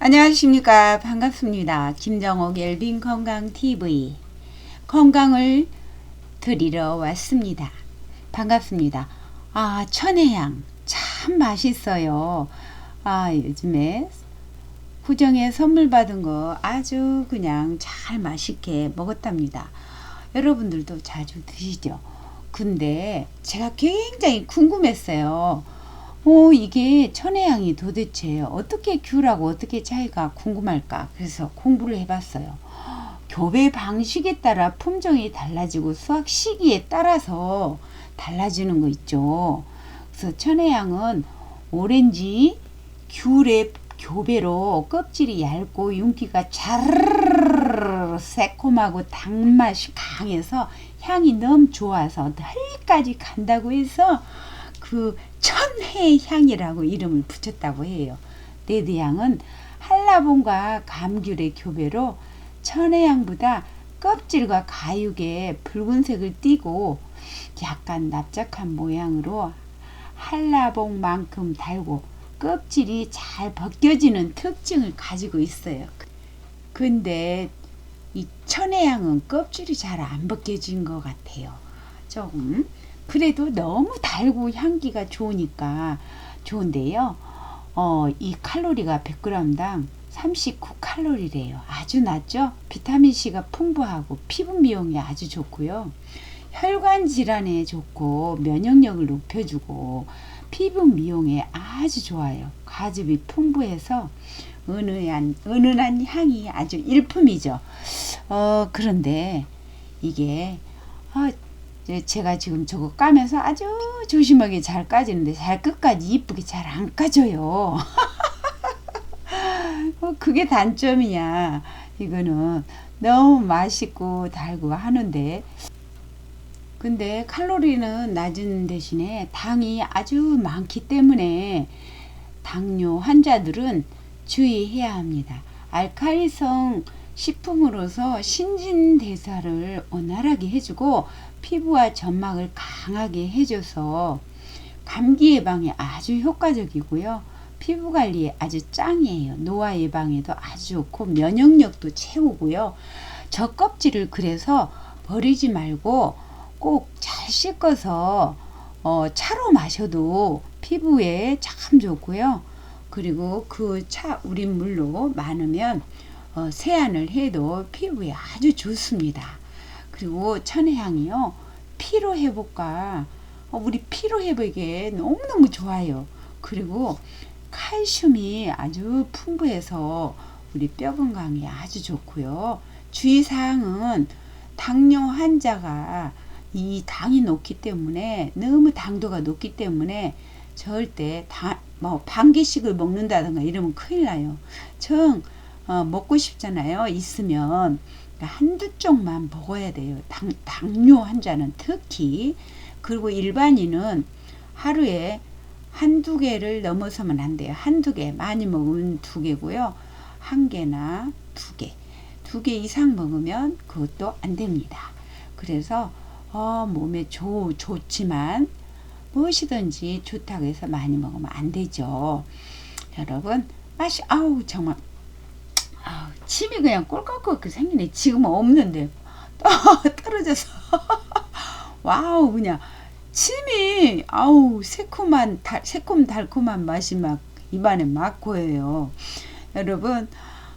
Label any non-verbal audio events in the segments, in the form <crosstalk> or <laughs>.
안녕하십니까. 반갑습니다. 김정옥 웰빙 건강 TV 건강을 드리러 왔습니다. 반갑습니다. 아 천혜향 참 맛있어요. 아 요즘에 후정에 선물 받은 거 아주 그냥 잘 맛있게 먹었답니다. 여러분들도 자주 드시죠? 근데 제가 굉장히 궁금했어요 어, 이게 천혜향이 도대체 어떻게 귤하고 어떻게 차이가 궁금할까? 그래서 공부를 해봤어요. 교배 방식에 따라 품종이 달라지고 수확 시기에 따라서 달라지는 거 있죠. 그래서 천혜향은 오렌지 귤의 교배로 껍질이 얇고 윤기가 자르르 새콤하고 단맛이 강해서 향이 너무 좋아서 널까지 간다고 해서 그 천혜향이라고 이름을 붙였다고 해요. 레드향은 한라봉과 감귤의 교배로 천혜향보다 껍질과 가육에 붉은색을 띠고 약간 납작한 모양으로 한라봉만큼 달고 껍질이 잘 벗겨지는 특징을 가지고 있어요. 근데 이 천혜향은 껍질이 잘 안 벗겨진 것 같아요. 조금 그래도 너무 달고 향기가 좋으니까 좋은데요. 어, 이 칼로리가 100g당 39칼로리래요. 아주 낮죠? 비타민C가 풍부하고 피부 미용에 아주 좋고요. 혈관 질환에 좋고 면역력을 높여주고 피부 미용에 아주 좋아요. 과즙이 풍부해서 은은한, 은은한 향이 아주 일품이죠. 어, 그런데 이게 어, 제가 지금 저거 까면서 아주 조심하게 잘 까지는데 잘 끝까지 이쁘게 잘 안 까져요. <laughs> 어, 그게 단점이야. 이거는 너무 맛있고 달고 하는데 근데 칼로리는 낮은 대신에 당이 아주 많기 때문에 당뇨 환자들은 주의해야 합니다. 알칼리성 식품으로서 신진대사를 원활하게 해주고 피부와 점막을 강하게 해줘서 감기 예방에 아주 효과적이고요. 피부 관리에 아주 짱이에요. 노화 예방에도 아주 좋고 면역력도 채우고요. 젖껍질을 그래서 버리지 말고 꼭 잘 씻어서 어, 차로 마셔도 피부에 참 좋고요. 그리고 그 차 우린 물로 많으면 어, 세안을 해도 피부에 아주 좋습니다. 그리고 천혜향이요. 피로 회복과 어, 우리 피로 회복에 너무너무 좋아요. 그리고 칼슘이 아주 풍부해서 우리 뼈 건강에 아주 좋고요. 주의사항은 당뇨 환자가 이 당이 높기 때문에 너무 당도가 높기 때문에 절대 다, 뭐 반개씩을 먹는다든가 이러면 큰일 나요. 정 어, 먹고 싶잖아요. 있으면 한두 쪽만 먹어야 돼요. 당, 당뇨 환자는 특히 그리고 일반인은 하루에 한두 개를 넘어서면 안 돼요. 한두 개 많이 먹으면 두 개고요. 한 개나 두 개. 두 개 이상 먹으면 그것도 안 됩니다. 그래서 어, 몸에 좋, 좋지만 무엇이든지 좋다고 해서 많이 먹으면 안 되죠. 여러분 맛이 아우 정말 아우, 침이 그냥 꼴깍꼴깍 생기네. 지금은 없는데 <laughs> 떨어져서 <laughs> 와우 그냥 침이 아우 새콤한 달, 새콤 달콤한 맛이 막 입안에 막 고여요. 여러분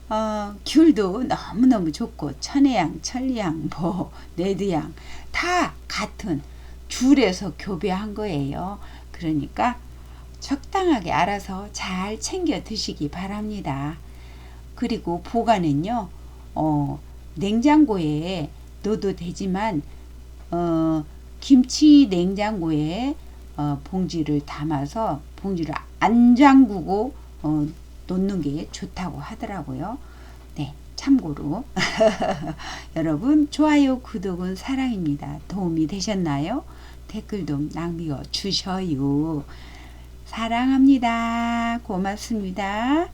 어, 귤도 너무너무 좋고 천혜향, 천리향, 뭐 레드향 다 같은 귤에서 교배한 거예요. 그러니까 적당하게 알아서 잘 챙겨 드시기 바랍니다. 그리고 보관은요, 어, 냉장고에 넣어도 되지만, 어, 김치 냉장고에 어, 봉지를 담아서 봉지를 안 잠그고 어, 놓는 게 좋다고 하더라고요. 네, 참고로 <laughs> 여러분 좋아요, 구독은 사랑입니다. 도움이 되셨나요? 댓글도 남겨 주셔요. 사랑합니다. 고맙습니다.